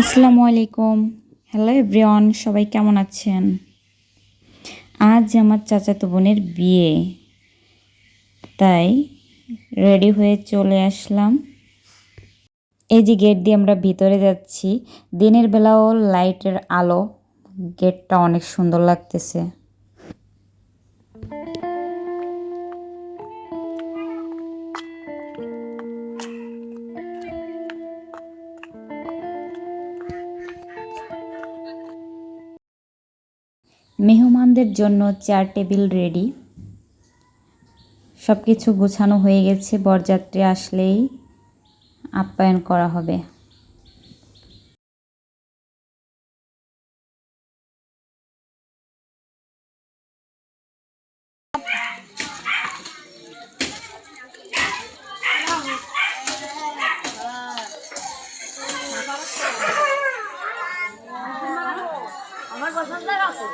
আসসালামু আলাইকুম। Hello everyone সবাই কেমন আছেন? আজ আমার চাচাতো বোনের বিয়ে। তাই রেডি হয়ে চলে আসলাম। এই যে গেট দিয়ে আমরা ভিতরে যাচ্ছি, দিনের বেলাও লাইটের আলো গেটটা অনেক সুন্দর লাগতেছে। মেহমানদের জন্য চেয়ার টেবিল রেডি সব কিছু গোছানো হয়ে গেছে, বরযাত্রী আসলেই আপ্যায়ন করা হবে। আমার আছে?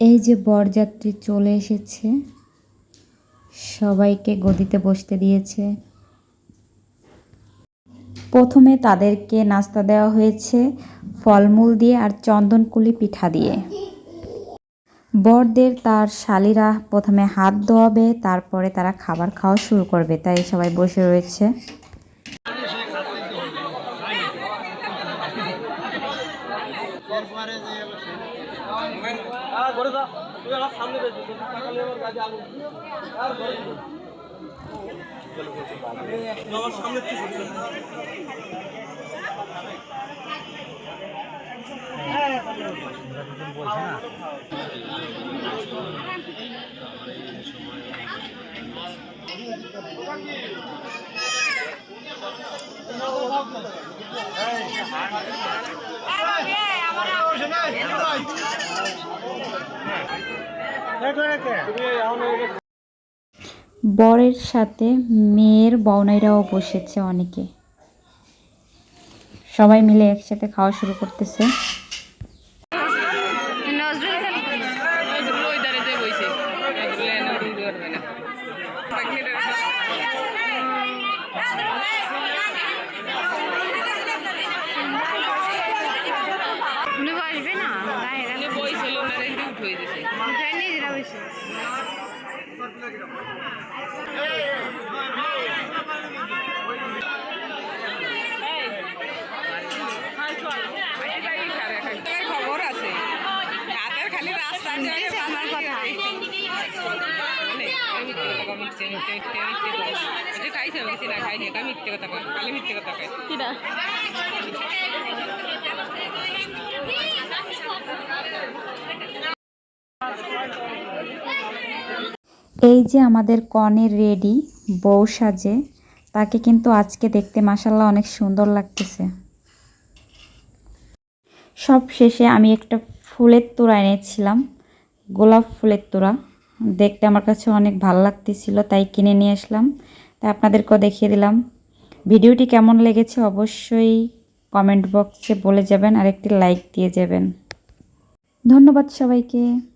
এই যে বরযাত্রী চলে এসেছে, সবাইকে গদিতে বসতে দিয়েছে। প্রথমে তাদেরকে নাস্তা দেওয়া হয়েছে, ফলমূল দিয়ে আর চন্দনকুলি পিঠা দিয়ে। বরদের তার শালিরা প্রথমে হাত ধোয়াবে, তারপরে তারা খাবার খাওয়া শুরু করবে। তাই সবাই বসে রয়েছে। বরের সাথে মেয়ের বউনাইরাও বসেছে অনেকে। সবাই মিলে একসাথে খাওয়া শুরু করতেছে। ওই উঠে দিছে নিজেরা বসে খবর আছে। হাতের খালি রাস্তা আমার কথা। খাইছে আমি না খাইনি এটা মিথ্যে কথা কয় খালি মিথ্যে কথা কয়। কিনা? এই যে আমাদের কনের রেডি, বউ সাজে, তাকে কিন্তু আজকে দেখতে মাসাল্লাহ অনেক সুন্দর লাগতেছে। সব শেষে আমি একটা ফুলের তোড়া এনেছিলাম, গোলাপ ফুলের তোড়া। দেখতে আমার কাছে অনেক ভালো লাগতেছিল, তাই কিনে নিয়ে আসলাম। তাই আপনাদেরকেও দেখিয়ে দিলাম। ভিডিওটি কেমন লেগেছে অবশ্যই কমেন্ট বক্সে বলে যাবেন আর একটি লাইক দিয়ে যাবেন। ধন্যবাদ সবাইকে।